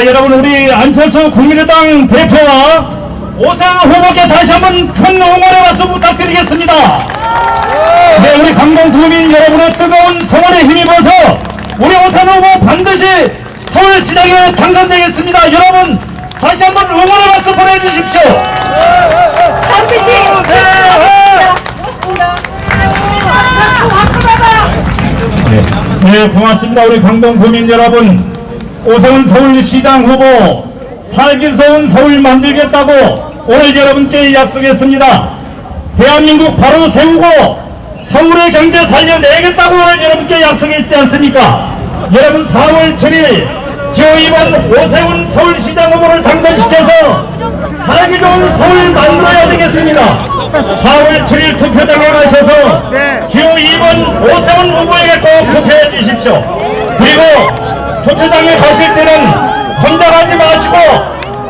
자, 여러분 우리 안철수 국민의당 대표와 오세훈 후보께 다시 한번 큰 응원의 박수 부탁드리겠습니다. 네, 우리 강동 구민 여러분의 뜨거운 성원에 힘입어서 우리 오세훈 후보 반드시 서울시장에 당선되겠습니다. 여러분 다시 한번 응원의 박수 보내주십시오. 반드시. 네, 네, 고맙습니다. 우리 강동 구민 여러분, 오세훈 서울시장 후보 살기 좋은 서울 만들겠다고 오늘 여러분께 약속했습니다. 대한민국 바로 세우고 서울의 경제 살려내겠다고 오늘 여러분께 약속했지 않습니까? 여러분 4월 7일 기호이번 오세훈 서울시장 후보를 당선시켜서 살기 좋은 서울 만들어야 되겠습니다. 4월 7일 투표장에 가셔서 기호 2번 오세훈 후보에게 꼭 투표해 주십시오. 그리고 투표장에 가실 때는 혼자 가지 마시고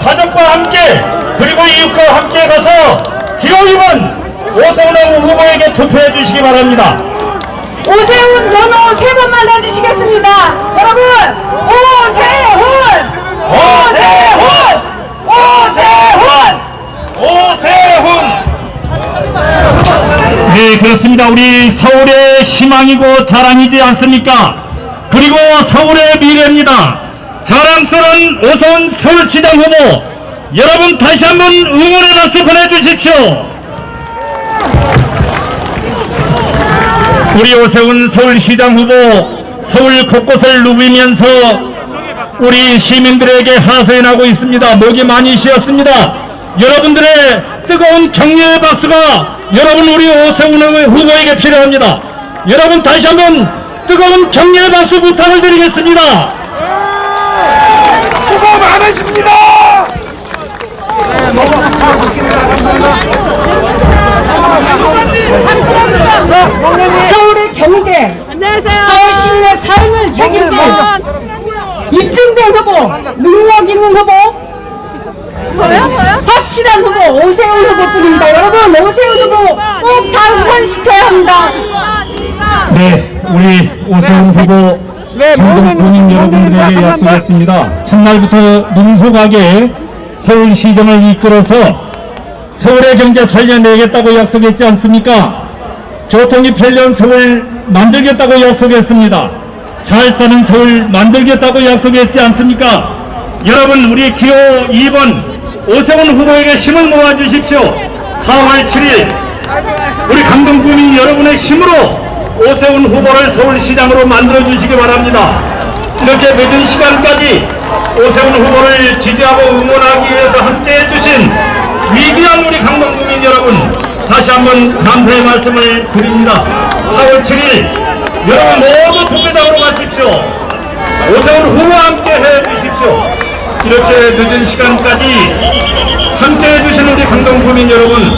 가족과 함께 그리고 이웃과 함께 가서 기호 2번 오세훈 후보에게 투표해 주시기 바랍니다. 오세훈 연호 세 번만 해주시겠습니다. 여러분, 오세훈! 오세훈! 오세훈! 오세훈! 네, 그렇습니다. 우리 서울의 희망이고 자랑이지 않습니까? 그리고 서울의 미래입니다. 자랑스러운 오세훈 서울시장 후보, 여러분 다시 한번 응원의 박수 보내주십시오. 우리 오세훈 서울시장 후보, 서울 곳곳을 누비면서 우리 시민들에게 하소연하고 있습니다. 목이 많이 쉬었습니다. 여러분들의 뜨거운 격려의 박수가 여러분 우리 오세훈 후보에게 필요합니다. 여러분 다시 한번 뜨거운 격려의 박수 부탁을 드리겠습니다. 수고 많으십니다. 서울의 경제, 서울 시민의 삶을 책임질 입증된 후보, 능력 있는 후보, 확실한 후보, 오세훈 후보뿐입니다. 여러분, 우리 오세훈 후보 경동 본인 여러분들에게 약속했습니다. 첫날부터 능숙하게 서울시정을 이끌어서 서울의 경제 살려내겠다고 약속했지 않습니까? 교통이 편리한 서울 만들겠다고 약속했습니다. 잘 사는 서울 만들겠다고 약속했지 않습니까? 여러분 우리 기호 2번 오세훈 후보에게 힘을 모아주십시오. 4월 7일 우리 강동구민 여러분의 힘으로 오세훈 후보를 서울시장으로 만들어 주시기 바랍니다. 이렇게 늦은 시간까지 오세훈 후보를 지지하고 응원하기 위해서 함께 해 주신 위대한 우리 강동구민 여러분 다시 한번 감사의 말씀을 드립니다. 4월 7일 여러분 모두 투표장으로 가십시오. 오세훈 후보와 함께 해주십시오. 이렇게 늦은 시간까지 함께 해주신 우리 강동구민 여러분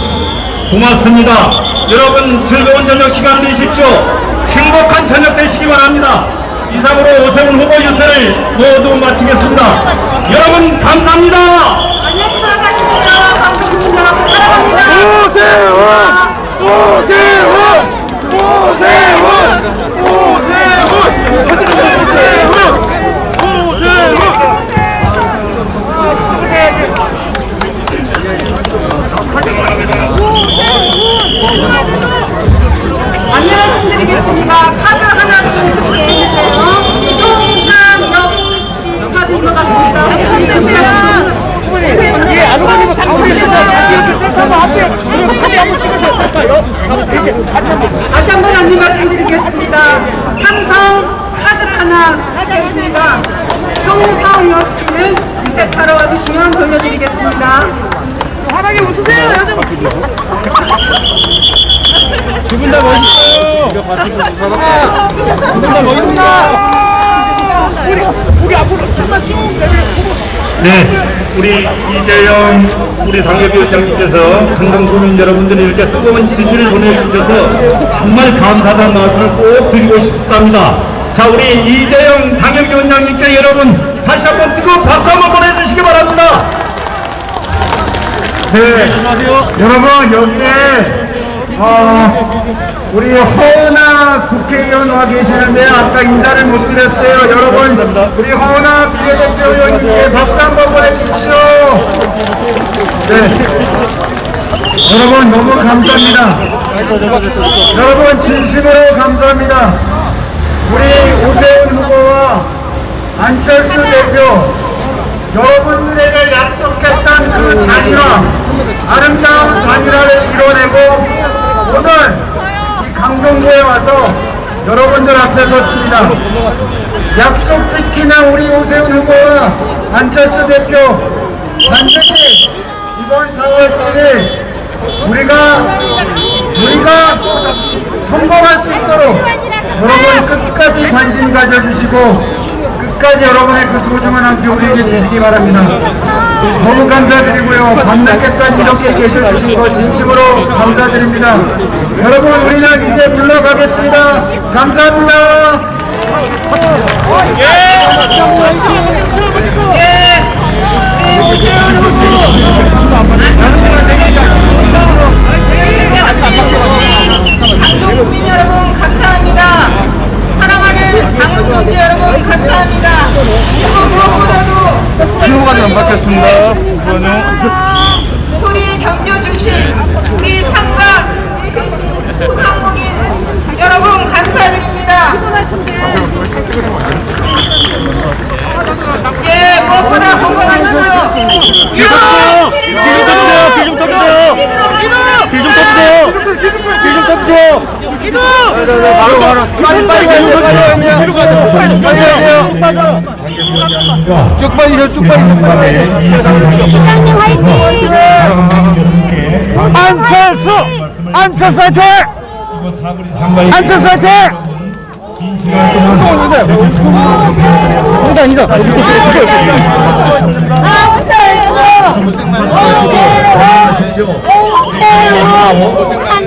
고맙습니다. 여러분 즐거운 저녁 시간 되십시오. 행복한 저녁 되시기 바랍니다. 이상으로 오세훈 후보 유세를 모두 마치겠습니다. 여러분 감사합니다. 안녕히 돌아가십시오. 방송국 여러분 사랑합니다. 오세훈, 오세훈, 오세훈, 오세훈, 오세훈, 씨는 리셋하러 와주시면 돌려드리겠습니다. 환하게 웃으세요, 여러분. 두분 다 멋있어요. 두분 다 멋있습니다. 우리, 우리 앞으로 잠깐 쭉 내밀고. 네, 우리 이재영 우리 당협위원장님께서 강동 구민 여러분들이 이렇게 뜨거운 지지를 보내주셔서 정말 감사하다는 말씀을 꼭 드리고 싶답니다. 자, 우리 이재영 당협위원장님께 여러분 다시 한번 뜨거운 박수 한번 보내주시기 바랍니다. 네, 여러분 여기에 어, 우리 허은아 국회의원 와 계시는데 아까 인사를 못 드렸어요. 여러분 우리 허은아 비례대표 의원님께 네, 박수 한번 보내주십시오. 네. 여러분 너무 감사합니다. 여러분 진심으로 감사합니다. 우리 오세훈 후보와 안철수 대표 여러분들에게 약속했던 그 단일화 아름다운 단일화를 이뤄내고 오늘 이 강동구에 와서 여러분들 앞에 섰습니다. 약속 지키는 우리 오세훈 후보와 안철수 대표 반드시 이번 4월 7일 우리가 우리가 성공할 수 있도록 여러분 끝까지 관심 가져주시고 끝까지 여러분의 그 소중한 한 표 우리에게 주시기 바랍니다. 너무 감사드리고요. 밤늦게까지 이렇게 계셔 주신 거 진심으로 감사드립니다. 여러분 우리는 이제 물러가겠습니다. 감사합니다. 강동 국민 여러분 감사합니다. 사랑하는 강원 동지 여러분 감사합니다. 그리고 무엇보다도 신호가 안 바뀌었습니다. 소리에 견뎌주신 우리 삼각 예배신 소상공인 여러분 감사드립니다. 예, 무엇보다 건강하시고요. 터주세요! 빌좀 터주세요! 빌좀 터주세요! 빌 좀 터주세요! 빌 좀 터주세요! 바로 빨리 빨리 빌좀 터주세요! 뒤로 가자! 빨리 빨리 빠져! 쭉 빠지셔 쭉 빠지셔 시장님 화이팅! 안철수! 안철수 화이팅! 안철수 화이팅! 인사 인사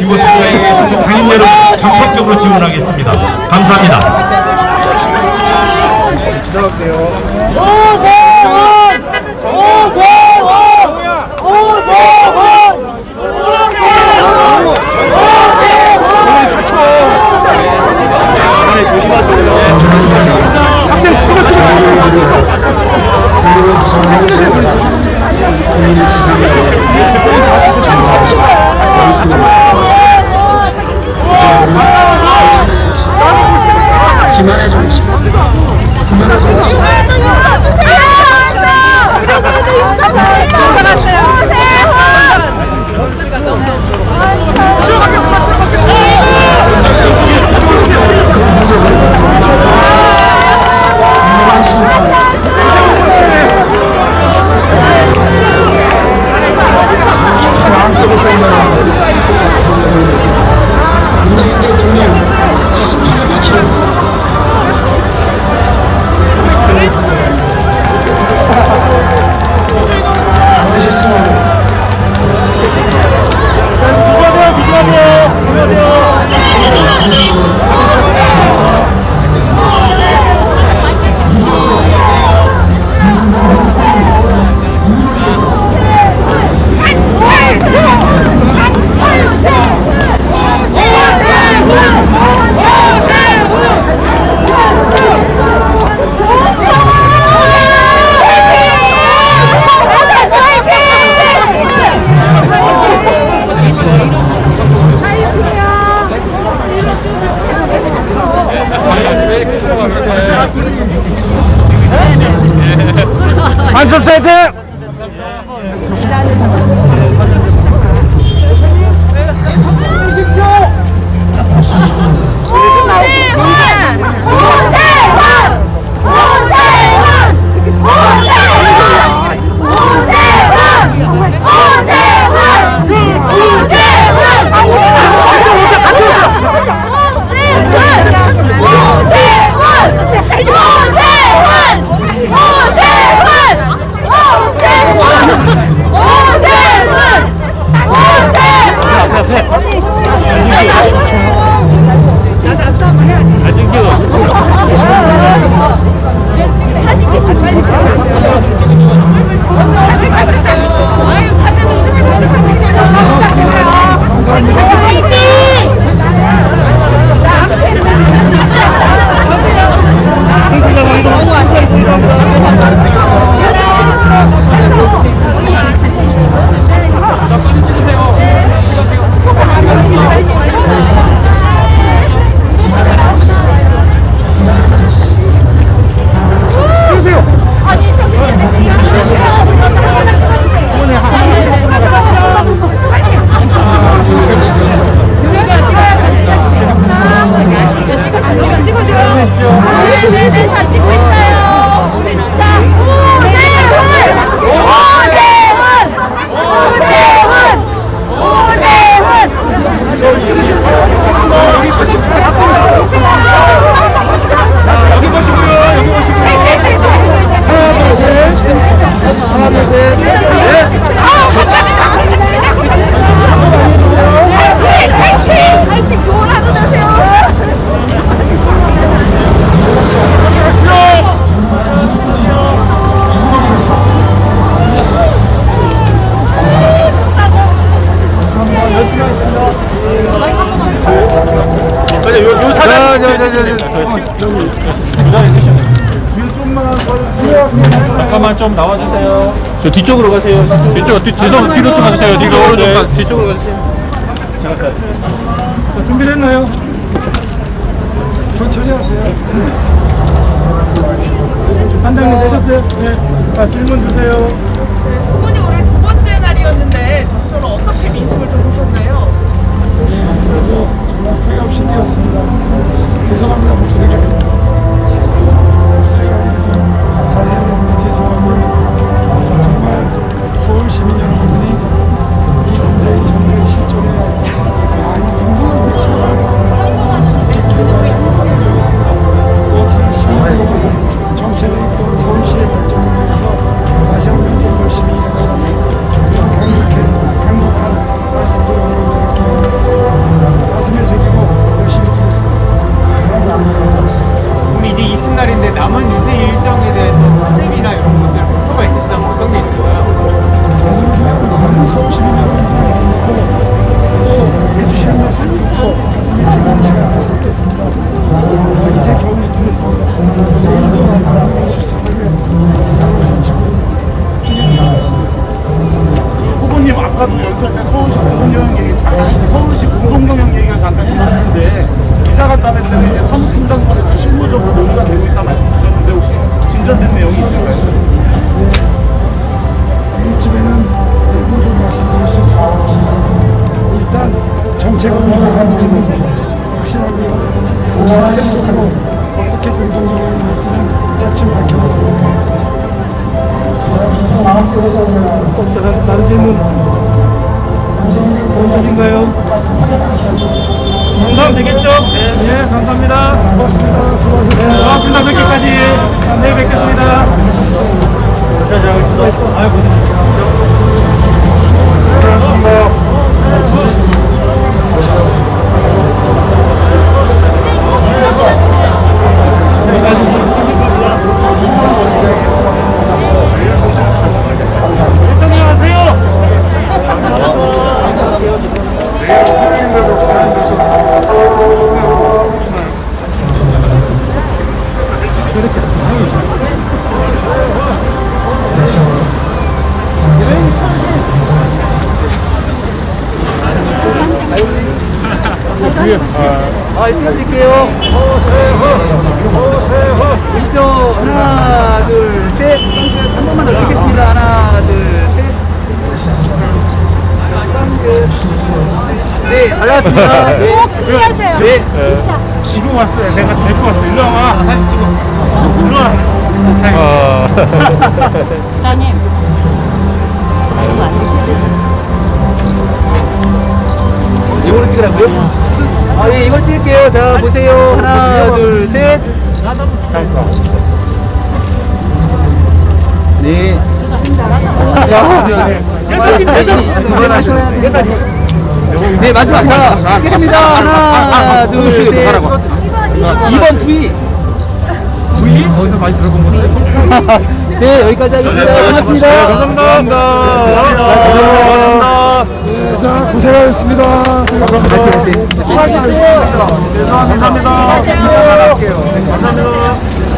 당인 여러분 적극적으로 지원하겠습니다. 감사합니다. 안철수 화이팅! 오세훈! 오세훈! 오세훈! 저 뒤쪽으로 가세요. 뒤쪽, 뒤, 뒤쪽, 뒤로 좀 가주세요. 뒤쪽으로, 네. 뒤쪽으로 가주세요. 자, 준비됐나요? 천천히 하세요. 단장님 되셨어요? 네. 자, 질문 주세요. 후보님 오늘 두 번째 날이었는데 저처럼 어떻게 민심을 좀 보셨나요? 정말 후회 없이 뛰었습니다. 죄송합니다. 목소리가. 이튿날인데 남은 유세 일정에 대해서 컨셉이나 이런 것들 목표가 있으시다면 어떤 게 있을까요? 많은 서울 시민 여러분들이 또 해주시는 말씀 듣고 가슴에 새기는 시간 되셨겠습니다. 어, 이제 오늘 산책을 후보님 아까도 연설 때 서울시 공동경영 얘기가 잠깐 하셨는데 이사가 따냈을 이제 사무팀장 네, 네 감사합니다. 고맙습니다. 수고하셨습니다. 네, 고맙습니다. 뵙기까지. 자, 내일 뵙겠습니다. 자, 잘 알겠습니다. 아이고. 대통령 하세요. 아, 찍어드릴게요. 보시죠. 하나, 둘, 셋. 한 번만 더 찍겠습니다. 하나, 둘, 셋. 네, 잘 나왔습니다. 네. 꼭 승리하세요. 네. 진짜. 지금 왔어요. 내가 데리고 왔어. 일로 와. 사진 찍어. 일로 와. 부장님. 이거로 찍으라고요? 아, 예, 이거 찍을게요. 자, 보세요. 하나, 둘, 셋. 네. 네, 마지막. 자, 찍겠습니다. 하나, 둘, 셋. 2번 V. V? 거기서 많이 들어본 건데. 네, 여기까지 하겠습니다. 고맙습니다. 감사합니다. 고맙습니다. 자, 고생하셨습니다. 수고하셨어요. 감사합니다. 감사합니다.